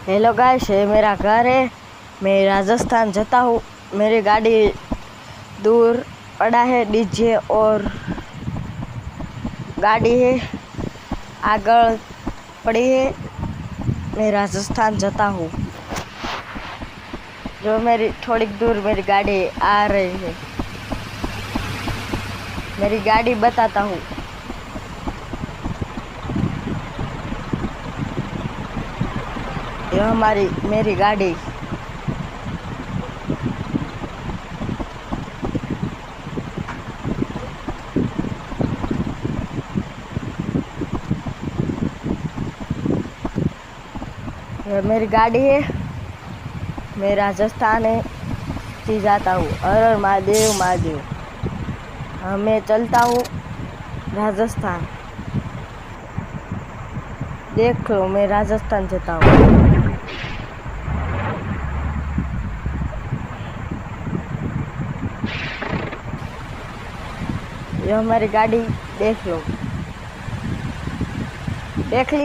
Hello guys ये मेरा घर है मैं राजस्थान जाता हूँ मेरी गाड़ी दूर पड़ा है डीजे और गाड़ी है आग पड़ी है मैं राजस्थान जाता हूँ जो मेरी थोड़ी दूर मेरी गाड़ी आ रही है मेरी गाड़ी बताता हूँ ये हमारी मेरी गाड़ी ये मेरी गाड़ी है मैं राजस्थान है से जाता हूँ। हर हर महादेव महादेव। मैं चलता हूँ राजस्थान। देख लो, मैं राजस्थान जाता हूँ। ये हमारी गाड़ी देख लो देख ली